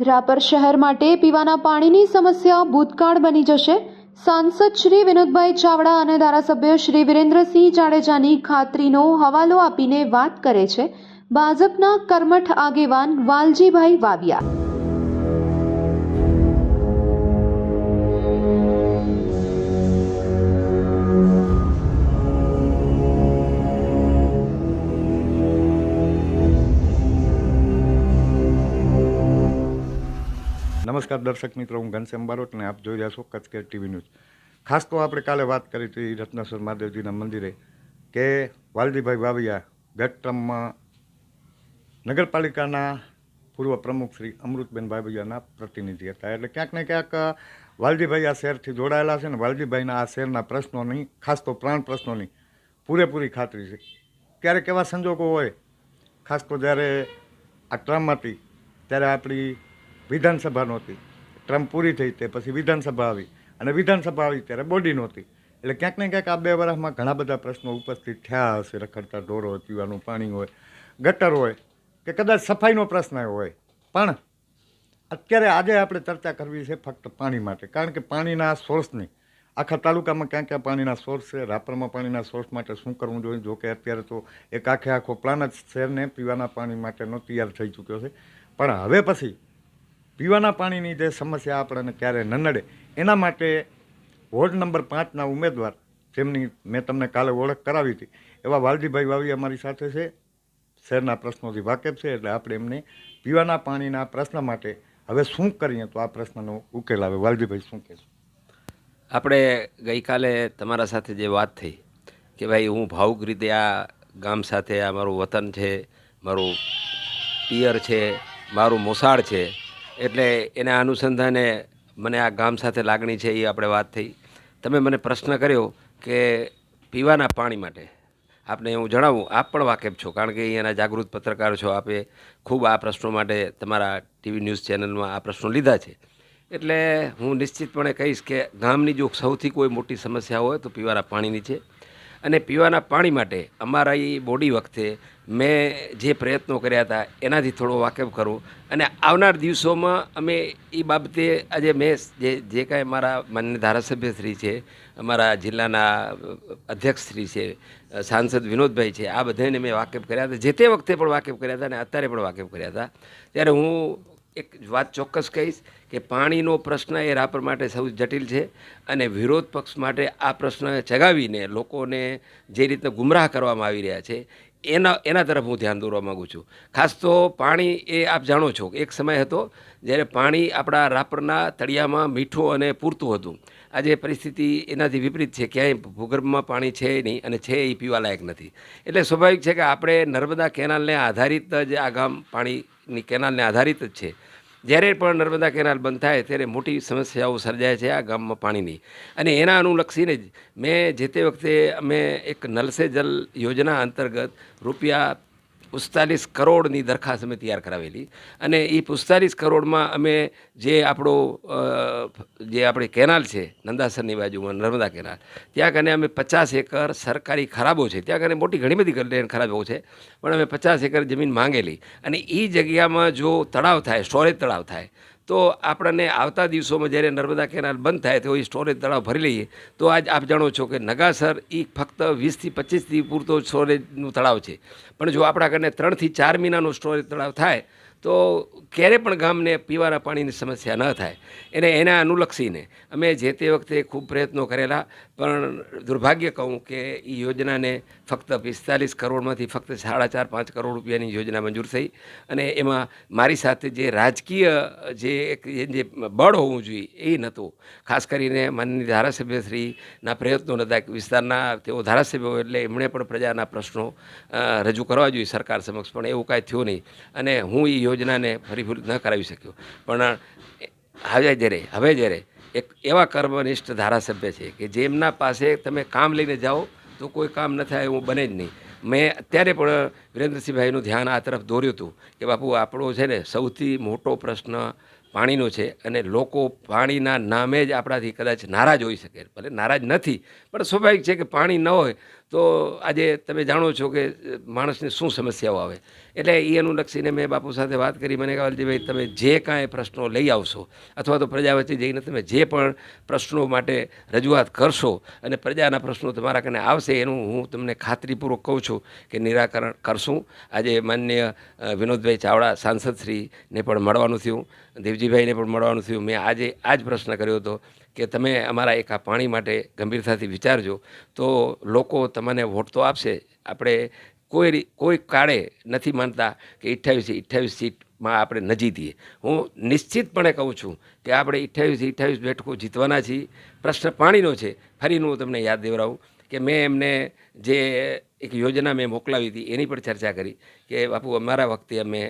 રાપર શહેર માટે પીવાના પાણીની સમસ્યા ભૂતકાળ બની જશે. સાંસદ શ્રી વિનોદભાઈ ચાવડા અને ધારાસભ્ય શ્રી વિરેન્દ્રસિંહ જાડેજાની ખાતરીનો હવાલો આપીને વાત કરે છે. ભાજપના કર્મઠ આગેવાન વાલજીભાઈ વાવિયા નમસ્કાર દર્શક મિત્રો, હું ઘનશ્યામ બારોટ અને આપ જોઈ રહ્યા છો કચ્છ કેર ટીવી ન્યૂઝ. ખાસ તો આપણે કાલે વાત કરી હતી રત્નેશ્વર મહાદેવજીના મંદિરે કે વાલજીભાઈ વાવિયા ગત ટ્રમમાં નગરપાલિકાના પૂર્વ પ્રમુખ શ્રી અમૃતબેન બાબિયાના પ્રતિનિધિ હતા. એટલે ક્યાંક ને ક્યાંક વાલજીભાઈ આ શહેરથી જોડાયેલા છે ને વાલજીભાઈના આ શહેરના પ્રશ્નોની, ખાસ તો પ્રાણ પ્રશ્નોની પૂરેપૂરી ખાતરી છે. ક્યારેક એવા સંજોગો હોય, ખાસ તો જ્યારે આ ટ્રમ હતી, ત્યારે આપણી વિધાનસભા નહોતી. ટ્રમ્પ પૂરી થઈ તે પછી વિધાનસભા આવી. અને વિધાનસભા આવી ત્યારે બોડી નહોતી. એટલે ક્યાંક ને ક્યાંક આ બે વર્ષમાં ઘણા બધા પ્રશ્નો ઉપસ્થિત થયા હશે. રખડતા ઢોરો, પીવાનું પાણી હોય, ગટર હોય, કે કદાચ સફાઈનો પ્રશ્ન હોય. પણ અત્યારે આજે આપણે ચર્ચા કરવી છે ફક્ત પાણી માટે. કારણ કે પાણીના સોર્સની આખા તાલુકામાં ક્યાં ક્યાં પાણીના સોર્સ છે, રાપરમાં પાણીના સોર્સ માટે શું કરવું જોઈએ? જો કે અત્યારે તો એક આખે આખો પ્લાન જ શહેરને પીવાના પાણી માટેનો તૈયાર થઈ ચૂક્યો છે. પણ હવે પછી પીવાના પાણીની જે સમસ્યા આપણને ક્યારે ન નડે, એના માટે વોર્ડ નંબર પાંચના ઉમેદવાર, જેમની મેં તમને કાલે ઓળખ કરાવી હતી, એવા વાલજીભાઈ વાવી અમારી સાથે છે. શહેરના પ્રશ્નોથી વાકેફ છે, એટલે આપણે એમને પીવાના પાણીના પ્રશ્ન માટે હવે શું કરીએ તો આ પ્રશ્નનો ઉકેલ આવે. વાલજીભાઈ, શું કહેશું? આપણે ગઈકાલે તમારા સાથે જે વાત થઈ કે ભાઈ હું ભાવુક રીતે આ ગામ સાથે આ મારું વતન છે, મારું પિયર છે, મારું મોસાળ છે એટલે એના અનુસંધાને મને આ ગામ સાથે લાગણી છે એ આપણે વાત થઈ. તમે મને પ્રશ્ન કર્યો કે પીવાના પાણી માટે. આપને હું જણાવું, આપ પણ વાકેફ છો, કારણ કે અહીંયાના જાગૃત પત્રકાર છો, આપે ખૂબ આ પ્રશ્નો માટે તમારા ટીવી ન્યૂઝ ચેનલમાં આ પ્રશ્નો લીધા છે. એટલે હું નિશ્ચિતપણે કહીશ કે ગામની જો સૌથી કોઈ મોટી સમસ્યા હોય તો પીવાના પાણીની છે. અને પીવાના પાણી માટે અમારા એ બોડી વખતે મેં જે પ્રયત્નો કર્યા હતા, એનાથી થોડો વાકેફ કરું. અને આવનાર દિવસોમાં અમે એ બાબતે આજે મેં જે જે કાંઈ મારા માન્ય ધારાસભ્યશ્રી છે, અમારા જિલ્લાના અધ્યક્ષશ્રી છે, સાંસદ વિનોદભાઈ છે, આ બધાને મેં વાકેફ કર્યા હતા. જે તે વખતે પણ વાકેફ કર્યા હતા અને અત્યારે પણ વાકેફ કર્યા હતા. ત્યારે હું એક વાત ચોક્કસ કહીશ કે પાણીનો પ્રશ્ન એ રાપર માટે સૌથી જટિલ છે અને વિરોધ પક્ષ માટે આ પ્રશ્ન ચગાવીને લોકોને જે રીતે ગુમરાહ કરવામાં આવી રહ્યા છે, એના એના તરફ હું ધ્યાન દોરવા માગું છું. ખાસ તો પાણી એ આપ જાણો છો એક સમય હતો જ્યારે પાણી આપણા રાપરના તળિયામાં મીઠું અને પૂરતું હતું. આજે પરિસ્થિતિ એનાથી વિપરીત છે, ક્યાંય ભૂગર્ભમાં પાણી છે નહીં અને છે એ પીવાલાયક નથી. એટલે સ્વાભાવિક છે કે આપણે નર્મદા કેનાલને આધારિત જ આ ગામ પાણીની કેનાલને આધારિત જ છે. જ્યારે પણ નર્મદા કેનાલ બંધ થાય ત્યારે મોટી સમસ્યાઓ સર્જાય છે આ ગામમાં પાણીની. અને એના અનુલક્ષીને જ મેં જે તે વખતે અમે એક નલસે જલ યોજના અંતર્ગત રૂપિયા પિસ્તાલીસ કરોડની દરખાસ્ત અમે તૈયાર કરાવેલી. અને એ પિસ્તાલીસ કરોડમાં અમે જે આપણો જે આપણી કેનાલ છે, નંદાસરની બાજુમાં નર્મદા કેનાલ, ત્યાં કને અમે પચાસ એકર સરકારી ખરાબો છે. ત્યાં કને મોટી ઘણી બધી લેન ખરાબો છે, પણ અમે પચાસ એકર જમીન માંગેલી. અને એ જગ્યામાં જો તળાવ થાય, સ્ટોરેજ તળાવ થાય તો આપણને આવતા દિવસોમાં જ્યારે નર્મદા કેનાલ બંધ થાય તો એ સ્ટોરેજ તળાવ ભરી લઈએ. તો આજ આપ જાણો છો કે નગાસર એ ફક્ત વીસથી પચીસથી પૂરતો સ્ટોરેજનું તળાવ છે. પણ જો આપણા કને ત્રણથી ચાર મહિનાનું સ્ટોરેજ તળાવ થાય તો ક્યારે પણ ગામને પીવાના પાણીની સમસ્યા ન થાય. એને એના અનુલક્ષીને અમે જે તે વખતે ખૂબ પ્રયત્નો કરેલા, પણ દુર્ભાગ્ય કહું કે એ યોજનાને ફક્ત પિસ્તાલીસ કરોડમાંથી ફક્ત સાડા ચાર, પાંચ કરોડ રૂપિયાની યોજના મંજૂર થઈ. અને એમાં મારી સાથે જે રાજકીય જે એક જે બળ હોવું જોઈએ એ નહોતું. ખાસ કરીને માનનીય ધારાસભ્યશ્રીના પ્રયત્નો નહોતા. વિસ્તારના તેઓ ધારાસભ્યો એટલે એમણે પણ પ્રજાના પ્રશ્નો રજૂ કરવા જોઈએ સરકાર સમક્ષ, પણ એવું કાંઈ થયું નહીં. અને હું એ યોજનાને ફરીફૂર ન કરાવી શક્યો. પણ, હવે જ્યારે હવે જ્યારે એક એવા કર્મનિષ્ઠ ધારાસભ્ય છે કે જેમના પાસે તમે કામ લઈને જાઓ, તો કોઈ કામ ન થાય, એવું બને જ નહીં. મેં અત્યારે પણ વિરેન્દ્રસિંહભાઈનું ધ્યાન આ તરફ દોર્યું હતું કે, બાપુ, આપણો છે ને સૌથી મોટો પ્રશ્ન પાણીનો છે અને લોકો પાણીના નામે જ આપણાથી કદાચ નારાજ હોઈ શકે. ભલે નારાજ નથી, પણ સ્વાભાવિક છે કે પાણી ન હોય તો આજે તમે જાણો છો કે માણસને શું સમસ્યાઓ આવે. એટલે એ અનુલક્ષીને મેં બાપુ સાથે વાત કરી. મને કહેવાલજીભાઈ ભાઈ, તમે જે કાંઈ પ્રશ્નો લઈ આવશો, અથવા તો પ્રજા વચ્ચે જઈને તમે જે પણ પ્રશ્નો માટે રજૂઆત કરશો અને પ્રજાના પ્રશ્નો તમારા કને આવશે, એનું હું તમને ખાતરીપૂર્વક કહું છું કે નિરાકરણ કરશું. આજે માન્ય વિનોદભાઈ ચાવડા, સાંસદશ્રીને પણ મળવાનું થયું. દેવજીભાઈને પણ મળવાનું થયું. મેં આજે આ જ પ્રશ્ન કર્યો હતો. કે તમે અમારા એક આ પાણી માટે ગંભીરતાથી વિચારજો, તો લોકો તમને વોટ તો આપશે. આપણે કોઈ કોઈ કાળે નથી માનતા કે અઠ્ઠાવીસ અઠ્ઠાવીસ સીટમાં આપણે ન જીતીએ. હું નિશ્ચિતપણે કહું છું કે આપણે અઠ્ઠાવીસ અઠ્ઠાવીસ બેઠકો જીતવાના છીએ. પ્રશ્ન પાણીનો છે. ફરીનું હું તમને યાદ દેવડાવું કે મેં એમને જે એક યોજના મેં મોકલાવી હતી, એની પણ ચર્ચા કરી કે, બાપુ, અમારા વખતે અમે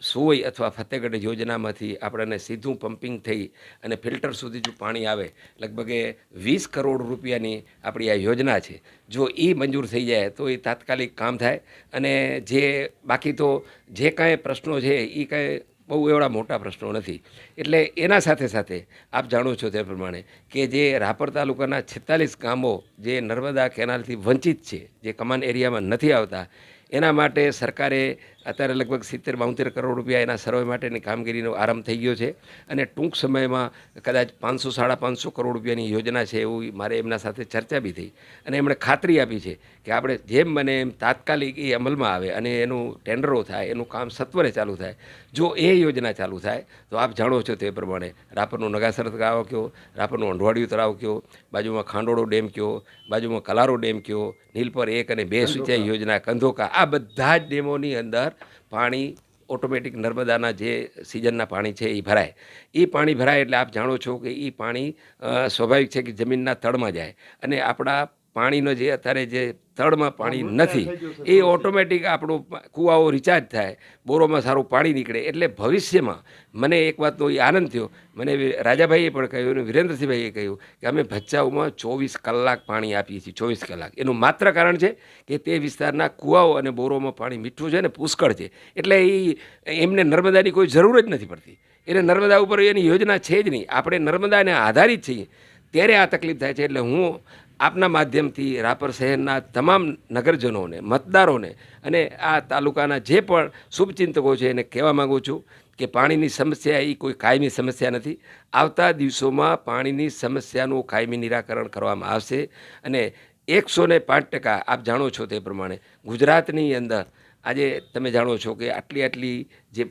સુવઈ અથવા ફતેહગઢ યોજનામાંથી આપણને સીધું પમ્પિંગ થઈ અને ફિલ્ટર સુધી જો પાણી આવે, લગભગ વીસ કરોડ રૂપિયાની આપણી આ યોજના છે. જો એ મંજૂર થઈ જાય, તો એ તાત્કાલિક કામ થાય અને જે બાકી તો જે કાંઈ પ્રશ્નો છે એ કાંઈ બહુ એવડા મોટા પ્રશ્નો નથી. એટલે એના સાથે સાથે આપ જાણો છો તે પ્રમાણે કે જે રાપર તાલુકાના છેતાલીસ ગામો જે નર્મદા કેનાલથી વંચિત છે, જે કમાન એરિયામાં નથી આવતા, એના માટે સરકારે અત્યારે લગભગ સિત્તેર બોતેર કરોડ રૂપિયા એના સર્વે માટેની કામગીરીનો આરંભ થઈ ગયો છે અને ટૂંક સમયમાં કદાચ પાંચસો સાડા પાંચસો કરોડ રૂપિયાની યોજના છે એવું મારે એમના સાથે ચર્ચા બી થઈ. અને એમણે ખાતરી આપી છે કે આપણે જેમ બને એમ તાત્કાલિક એ અમલમાં આવે અને એનું ટેન્ડરો થાય એનું કામ સત્વરે ચાલુ થાય. જો એ યોજના ચાલુ થાય તો આપ જાણો છો તે પ્રમાણે રાપરનું નગાસર તળાવ કયો રાપરનું અંઢવાડિયું તળાવ કયો બાજુમાં ખાંડોળો ડેમ કયો બાજુમાં કલારો ડેમ કયો નીલપર એક અને બે સિંચાઈ યોજના કંધોકા. આ બધા જ ડેમોની અંદર પાણી ઓટોમેટિક નર્મદાના જે સિઝનના પાણી છે એ ભરાય. એ પાણી ભરાય એટલે આપ જાણો છો કે એ પાણી સ્વાભાવિક છે કે જમીનના તળમાં જાય. અને આપણા પાણીનો જે અત્યારે જે તળમાં પાણી નથી એ ઓટોમેટિક આપણું કૂવાઓ રિચાર્જ થાય બોરોમાં સારું પાણી નીકળે. એટલે ભવિષ્યમાં મને એક વાતનો એ આનંદ થયો. મને રાજાભાઈએ પણ કહ્યું અને વિરેન્દ્રસિંહભાઈએ કહ્યું કે અમે ભચાઉમાં ચોવીસ કલાક પાણી આપીએ છીએ ચોવીસ કલાક. એનું માત્ર કારણ છે કે તે વિસ્તારના કૂવાઓ અને બોરોમાં પાણી મીઠું છે ને પુષ્કળ છે. એટલે એ એમને નર્મદાની કોઈ જરૂર જ નથી પડતી. એને નર્મદા ઉપર એની યોજના છે જ નહીં. આપણે નર્મદાને આધારિત છીએ. ત્યારે આ તકલીફ થાય છે. એટલે હું આપના માધ્યમથી રાપર શહેરના તમામ નગરજનોને, મતદારોને અને આ તાલુકાના જે પણ શુભચિંતકો છે એને કહેવા માગું છું કે પાણીની સમસ્યા એ કોઈ કાયમી સમસ્યા નથી. આવતા દિવસોમાં પાણીની સમસ્યાનું કાયમી નિરાકરણ કરવામાં આવશે અને એકસો ને પાંચ ટકા, આપ જાણો છો તે પ્રમાણે ગુજરાતની અંદર આજે તમે જાણો છો કે આટલી આટલી જે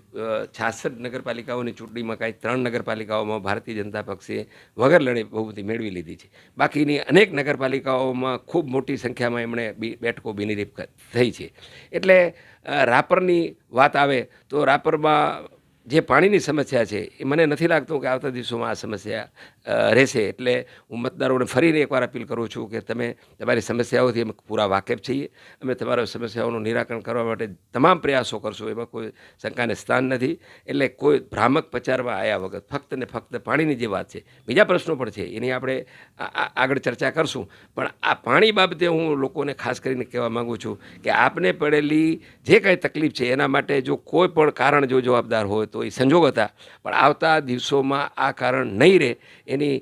છાસઠ નગરપાલિકાઓની ચૂંટણીમાં કાંઈ ત્રણ નગરપાલિકાઓમાં ભારતીય જનતા પક્ષે વગર લડે બહુમતી મેળવી લીધી છે. બાકીની અનેક નગરપાલિકાઓમાં ખૂબ મોટી સંખ્યામાં એમણે બેઠકો બિનરીફ ક- થઈ છે. એટલે રાપરની વાત આવે તો રાપરમાં જે પાણીની સમસ્યા છે, એ મને નથી લાગતું કે આવતા દિવસોમાં આ સમસ્યા રહેશે. એટલે હું મતદારોને ફરીને એકવાર અપીલ કરું છું કે તમે તમારી સમસ્યાઓથી અમે પૂરા વાકેફ છીએ. અમે તમારા સમસ્યાઓનું નિરાકરણ કરવા માટે તમામ પ્રયાસો કરશું. એમાં કોઈ શંકાને સ્થાન નથી. એટલે કોઈ ભ્રામક પ્રચારમાં આવ્યા વગર, ફક્ત ને ફક્ત પાણીની જે વાત છે, બીજા પ્રશ્નો પણ છે, એની આપણે આગળ ચર્ચા કરશું. પણ આ પાણી બાબતે હું લોકોને ખાસ કરીને કહેવા માગું છું કે આપને પડેલી જે કાંઈ તકલીફ છે, એના માટે જો કોઈ પણ કારણ, જો જવાબદાર હોય તો એ સંજોગ હતા. પણ આવતા દિવસોમાં આ કારણ નહીં રહે, એની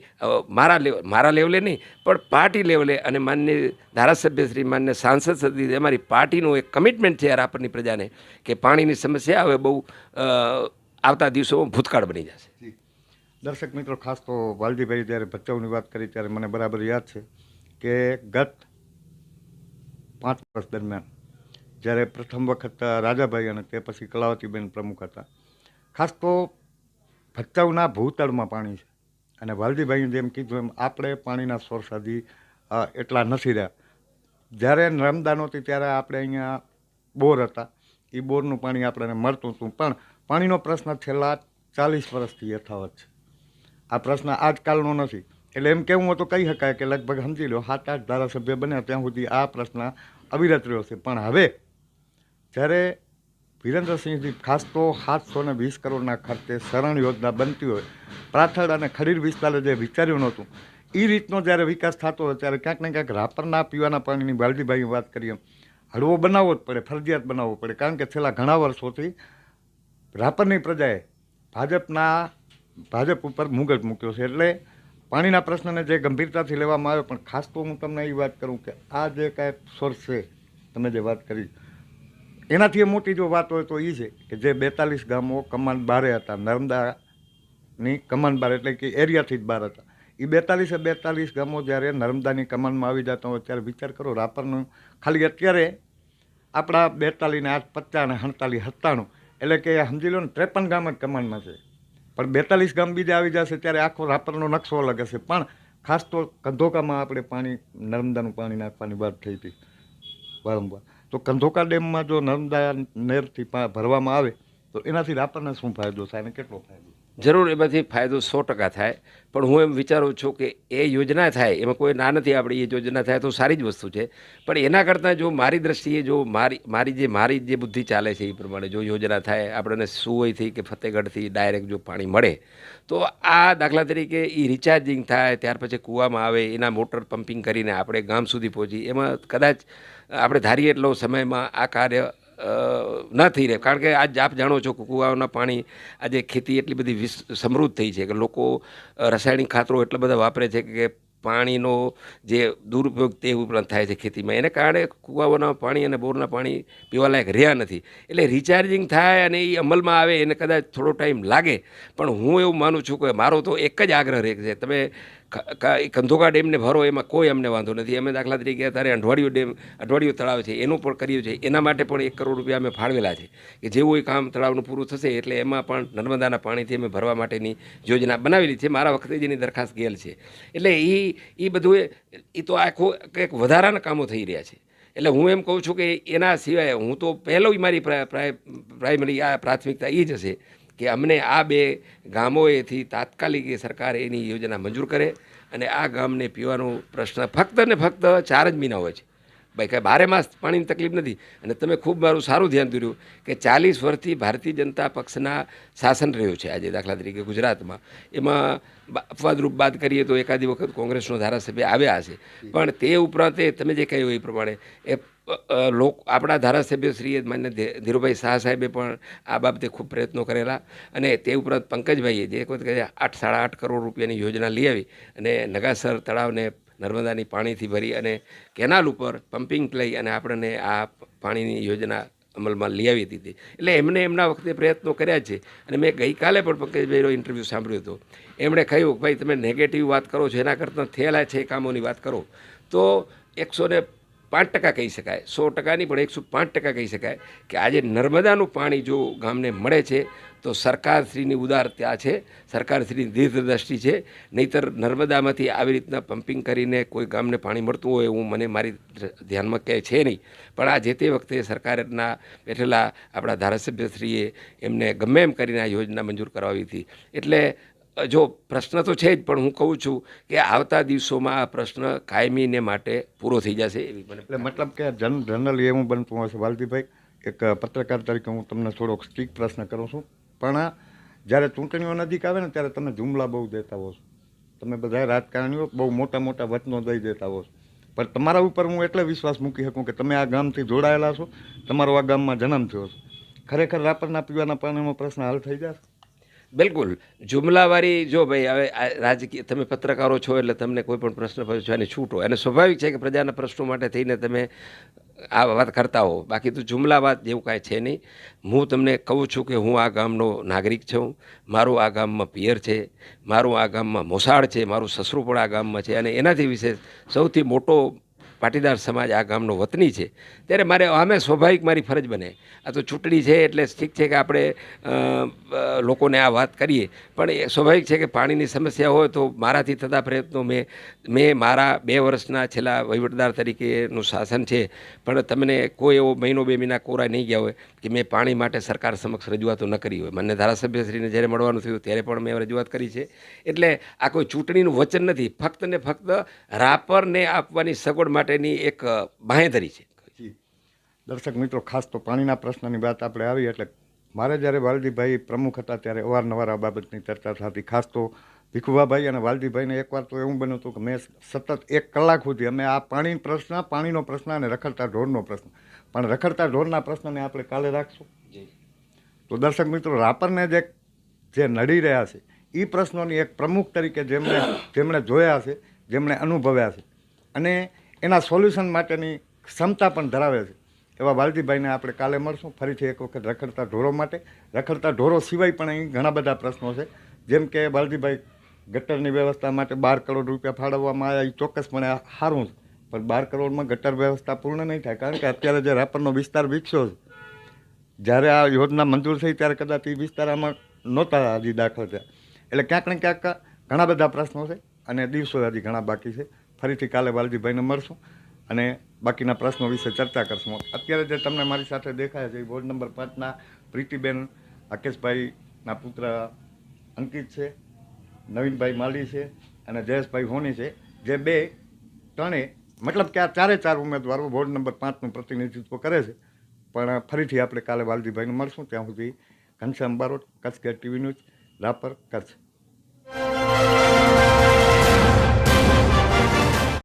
મારા લેવલ મારા લેવલે નહીં, પણ પાર્ટી લેવલે અને માન્ય ધારાસભ્ય શ્રી માન્ય સાંસદ સદી અમારી પાર્ટીનું એક કમિટમેન્ટ છે યાર રાપરની પ્રજાને, કે પાણીની સમસ્યા હવે બહુ આવતા દિવસોમાં ભૂતકાળ બની જશે. દર્શક મિત્રો, ખાસ તો વાલજીભાઈ જ્યારે ભચાઉની વાત કરી ત્યારે મને બરાબર યાદ છે કે ગત પાંચ વર્ષ દરમિયાન જ્યારે પ્રથમ વખત રાજાભાઈ અને તે પછી કલાવતીબેન પ્રમુખ હતા ખાસ તો ભચાઉના ભૂતળમાં પાણી છે. અને વાલજીભાઈએ જેમ કીધું એમ, આપણે પાણીના સોર્સ હજી એટલા નથી રહ્યા. જ્યારે નર્મદા નહોતી, ત્યારે આપણે અહીંયા બોર હતા. એ બોરનું પાણી આપણને મળતું હતું. પણ પાણીનો પ્રશ્ન છેલ્લા ચાલીસ વર્ષથી યથાવત છે. આ પ્રશ્ન આજકાલનો નથી. એટલે એમ કહેવું હતું કહી શકાય કે લગભગ સમજી લો સાત આઠ ધારાસભ્ય બન્યા ત્યાં સુધી આ પ્રશ્ન અવિરત રહ્યો છે. પણ હવે, જ્યારે વિરેન્દ્રસિંહજી ખાસ તો સાતસો ને વીસ કરોડના ખર્ચે શરણ યોજના બનતી હોય. પ્રાથળ અને ખડીર વિસ્તારે જે વિચાર્યું નહોતું એ રીતનો જ્યારે વિકાસ થતો હોય ત્યારે ક્યાંક ને ક્યાંક રાપરના પીવાના પાણીની વાલજીભાઈની વાત કરીએ, હળવો બનાવવો જ પડે, ફરજિયાત બનાવવો પડે. કારણ કે છેલ્લા ઘણા વર્ષોથી રાપરની પ્રજાએ ભાજપના, ભાજપ ઉપર મુગટ મૂક્યો છે. એટલે પાણીના પ્રશ્નને જે ગંભીરતાથી લેવામાં આવ્યો, પણ ખાસ તો હું તમને એ વાત કરું કે આ જે કાંઈ સોર્સ છે, તમે જે વાત કરી એનાથી મોટી જો વાત હોય તો એ છે કે જે બેતાલીસ ગામો કમાન બારે હતા, નર્મદાની કમાન બાર એટલે કે એરિયાથી જ બહાર હતા. એ બેતાલીસે બેતાલીસ ગામો જ્યારે નર્મદાની કમાનમાં આવી જતા હોય ત્યારે વિચાર કરો, રાપરનું ખાલી અત્યારે આપણા બેતાલીસ ને આઠ, પચાસ ને સડતાલીસ સત્તાણું એટલે કે સમજી લો ને, ત્રેપન ગામ જ કમાનમાં છે. પણ બેતાલીસ ગામ બીજા આવી જશે ત્યારે આખો રાપરનો નકશો અલગ હશે. પણ ખાસ તો કંધોકામાં આપણે પાણી, નર્મદાનું પાણી નાખવાની વાત થઈ હતી વારંવાર. તો કંધોકા ડેમમાં જો નર્મદા નહેરથી ભરવામાં આવે, તો એનાથી રાપરને શું ફાયદો થાય અને કેટલો ફાયદો? જરૂર એમાંથી ફાયદો સો ટકા થાય. પણ હું એમ વિચારું છું કે એ યોજના થાય, એમાં કોઈ ના નથી આપણી, એ યોજના થાય તો સારી જ વસ્તુ છે. પણ એના કરતાં જો મારી દ્રષ્ટિએ જો મારી મારી જે મારી જે બુદ્ધિ ચાલે છે એ પ્રમાણે જો યોજના થાય, આપણને સુવઈથી કે ફતેગઢથી ડાયરેક્ટ જો પાણી મળે, તો આ દાખલા તરીકે એ રિચાર્જિંગ થાય, ત્યાર પછી કૂવામાં આવે, એના મોટર પમ્પિંગ કરીને આપણે ગામ સુધી પહોંચી, એમાં કદાચ આપણે ધારીએ એટલો સમયમાં આ કાર્ય ન થઈ રહે. કારણ કે આજ આપ જાણો છો કે કુવાઓના પાણી આજે ખેતી એટલી બધી સમૃદ્ધ થઈ છે કે લોકો રાસાયણિક ખાતરો એટલા બધા વાપરે છે કે પાણીનો જે દુરુપયોગ તે ઉપરાંત થાય છે ખેતીમાં. એને કારણે કૂવાઓના પાણી અને બોરના પાણી પીવાલાયક રહ્યા નથી. એટલે રિચાર્જિંગ થાય અને એ અમલમાં આવે, એને કદાચ થોડો ટાઈમ લાગે. પણ હું એવું માનું છું કે મારો તો એક જ આગ્રહ રહે છે. તમે કંધોકા ડેમને ભરો, એમાં કોઈ અમને વાંધો નથી. અમે દાખલા તરીકે અત્યારે અઠવાડિયું ડેમ, અઠવાડિયું તળાવ છે, એનું પણ કર્યું છે. એના માટે પણ એક કરોડ રૂપિયા અમે ફાળવેલા છે. કે જેવું એ કામ તળાવનું પૂરું થશે, એટલે એમાં પણ નર્મદાના પાણીથી અમે ભરવા માટેની યોજના બનાવેલી છે. મારા વખતે જેની દરખાસ્ત ગયેલ છે. એટલે એ એ બધું એ- તો આખું કંઈક વધારાના કામો થઈ રહ્યા છે. એટલે હું એમ કહું છું કે એના સિવાય હું તો પહેલો મારી પ્રાઇમરી આ પ્રાથમિકતા એ જ હશે. કે અમને આ બે ગામોએથી તાત્કાલિક એ સરકાર એની યોજના મંજૂર કરે અને આ ગામને પીવાનો પ્રશ્ન ફક્ત ને ફક્ત ચાર જ મહિના હોય છે. ભાઈ, કાંઈ બારે માસ પાણીની તકલીફ નથી. અને તમે ખૂબ મારું સારું ધ્યાન દોર્યું કે ચાલીસ વર્ષથી ભારતીય જનતા પક્ષના શાસન રહ્યું છે આજે દાખલા તરીકે ગુજરાતમાં. એમાં અપવાદરૂપ બાદ કરીએ તો એકાદી વખત કોંગ્રેસનો ધારાસભ્ય આવ્યા હશે. પણ તે ઉપરાંત તમે જે કહ્યું એ પ્રમાણે, એ લોક, આપણા ધારાસભ્યશ્રીએ માન્ય ધીર- ધીરુભાઈ શાહ સાહેબે પણ આ બાબતે ખૂબ પ્રયત્નો કરેલા. અને તે ઉપરાંત પંકજભાઈએ જે વખત આઠ, સાડા આઠ કરોડ રૂપિયાની યોજના લઈ આવી અને નગાસર તળાવને નર્મદાની પાણીથી ભરી અને કેનાલ ઉપર પમ્પિંગ લઈ અને આપણને આ પાણીની યોજના અમલમાં લઈ આવી હતી. એટલે એમને એમના વખતે પ્રયત્નો કર્યા છે. અને મેં ગઈકાલે પણ પંકજભાઈનો ઇન્ટરવ્યૂ સાંભળ્યો હતો. એમણે કહ્યું, ભાઈ, તમે નેગેટિવ વાત કરો છો, એના કરતાં થયેલા છે એ કામોની વાત કરો. તો એકસો ને પાંચ ટકા કહી શકાય, સો ટકા નહીં પણ એકસો પાંચ ટકા કહી શકાય કે આજે નર્મદાનું પાણી જો ગામને મળે છે, તો સરકારશ્રીની ઉદારતા છે, સરકારશ્રીની દીર્ઘદ્રષ્ટિ છે. નહીતર નર્મદામાંથી આવી રીતના પમ્પિંગ કરીને કોઈ ગામને પાણી મળતું હોય એવું મને મારી ધ્યાનમાં કહે છે નહીં. પણ આ જે તે વખતે સરકારના બેઠેલા આપણા ધારાસભ્યશ્રીએ એમને ગમે એમ કરીને આ યોજના મંજૂર કરાવી હતી. એટલે જો પ્રશ્ન તો છે જ પણ હું કહું છું કે આવતા દિવસોમાં આ પ્રશ્ન કાયમીને માટે પૂરો થઈ જશે એવી મને એટલે મતલબ કે જન જનરલી એવું બનતું હશે વાલજીભાઈ એક પત્રકાર તરીકે હું તમને થોડોક સ્ટીક પ્રશ્ન કરું છું. પણ જ્યારે ચૂંટણીઓ નજીક આવે ને ત્યારે તમે જુમલા બહુ દેતા હો છો. તમે બધા રાજકારણીઓ બહુ મોટા મોટા વચનો દઈ દેતા હો છો. પણ તમારા ઉપર હું એટલે વિશ્વાસ મૂકી શકું કે તમે આ ગામથી જોડાયેલા છો તમારો આ ગામમાં જન્મ થયો છે. ખરેખર રાપરના પીવાના પાણીનો પ્રશ્ન હલ થઈ જશે? બિલકુલ. જુમલાવારી જો ભાઈ, હવે રાજકીય, તમે પત્રકારો છો એટલે તમને કોઈ પણ પ્રશ્ન પૂછવાની છૂટ. હોય અને સ્વાભાવિક છે કે પ્રજાના પ્રશ્નો માટે થઈને તમે આ વાત કરતા હો. બાકી તો જુમલા વાત જેવું કાંઈ છે નહીં. હું તમને કહું છું કે હું આ ગામનો નાગરિક છું. મારું આ ગામમાં પિયર છે. મારું આ ગામમાં મોસાળ છે. મારું સસરું પણ આ ગામમાં છે. અને એનાથી વિશેષ સૌથી મોટો પાટીદાર સમાજ આ ગામનો વતની છે. ત્યારે મારે આમે સ્વાભાવિક મારી ફરજ બને. આ તો ચૂંટણી છે એટલે ઠીક છે કે આપણે લોકોને આ વાત કરીએ. પણ એ સ્વાભાવિક છે કે પાણીની સમસ્યા હોય તો મારાથી થતા પ્રયત્નો મેં મેં મારા બે વર્ષના છેલ્લા વહીવટદાર તરીકેનું શાસન છે. પણ તમને કોઈ એવો મહિનો બે મહિના કોરા નહીં ગયા હોય કે મેં પાણી માટે સરકાર સમક્ષ રજૂઆતો ન કરી હોય. મને ધારાસભ્યશ્રીને જ્યારે મળવાનું થયું ત્યારે પણ મેં રજૂઆત કરી છે. એટલે આ કોઈ ચૂંટણીનું વચન નથી. ફક્ત ને ફક્ત રાપરને આપવાની સગવડ માટેની એક બાંહેધરી છે. દર્શક મિત્રો ખાસ તો પાણીના પ્રશ્નની વાત આપણે આવી એટલે મારે જ્યારે વાલજીભાઈ પ્રમુખ હતા ત્યારે અવારનવાર આ બાબતની ચર્ચા થતી. ખાસ તો ભીખુભાભાઈ અને વાલજીભાઈને એકવાર તો એવું બન્યું હતું કે મેં સતત એક કલાક સુધી અમે આ પાણી પ્રશ્ન પાણીનો પ્રશ્ન અને રખડતા ઢોરનો પ્રશ્ન. પણ રખડતા ઢોરના પ્રશ્નને આપણે કાલે રાખશું? તો દર્શક મિત્રો રાપરને જે જે નડી રહ્યા છે એ પ્રશ્નોની એક પ્રમુખ તરીકે જેમણે જેમણે જોયા છે જેમણે અનુભવ્યા છે. અને એના સોલ્યુશન માટેની ક્ષમતા પણ ધરાવે છે. એવા વાલજીભાઈને આપણે કાલે મળશું. ફરીથી એક વખત રખડતા ઢોરો માટે. રખડતા ઢોરો સિવાય પણ અહીં ઘણા બધા પ્રશ્નો છે. જેમ કે વાલજીભાઈ ગટરની વ્યવસ્થા માટે બાર કરોડ રૂપિયા ફાળવવામાં આવ્યા. એ ચોક્કસપણે સારું છે. પણ બાર કરોડમાં ગટર વ્યવસ્થા પૂર્ણ નહીં થાય. કારણ કે અત્યારે જે રાપરનો વિસ્તાર વિકસ્યો છે, જ્યારે આ યોજના મંજૂર થઈ ત્યારે કદાચ એ વિસ્તાર આમાં નહોતા હજી દાખલ થયા. એટલે ક્યાંક ને ક્યાંક ઘણા બધા પ્રશ્નો છે અને દિવસો હજી ઘણા બાકી છે. ફરીથી કાલે વાલજીભાઈને મળશું અને બાકીના પ્રશ્નો વિશે ચર્ચા કરશું. અત્યારે જે તમને મારી સાથે દેખાય છે એ વોર્ડ નંબર પાંચના પ્રીતિબેન રાકેશભાઈના પુત્ર અંકિત છે, નવીનભાઈ માલી છે અને જયેશભાઈ હોની છે. જે બે ત્રણે મતલબ કે આ ચારે ચાર ઉમેદવારો વોર્ડ નંબર પાંચનું પ્રતિનિધિત્વ કરે છે. પણ ફરીથી આપણે કાલે વાલજીભાઈને મળશું. ત્યાં સુધી ઘનશ્યામ બારોટ, કચ્છ ટીવી ન્યૂઝ, રાપર, કચ્છ.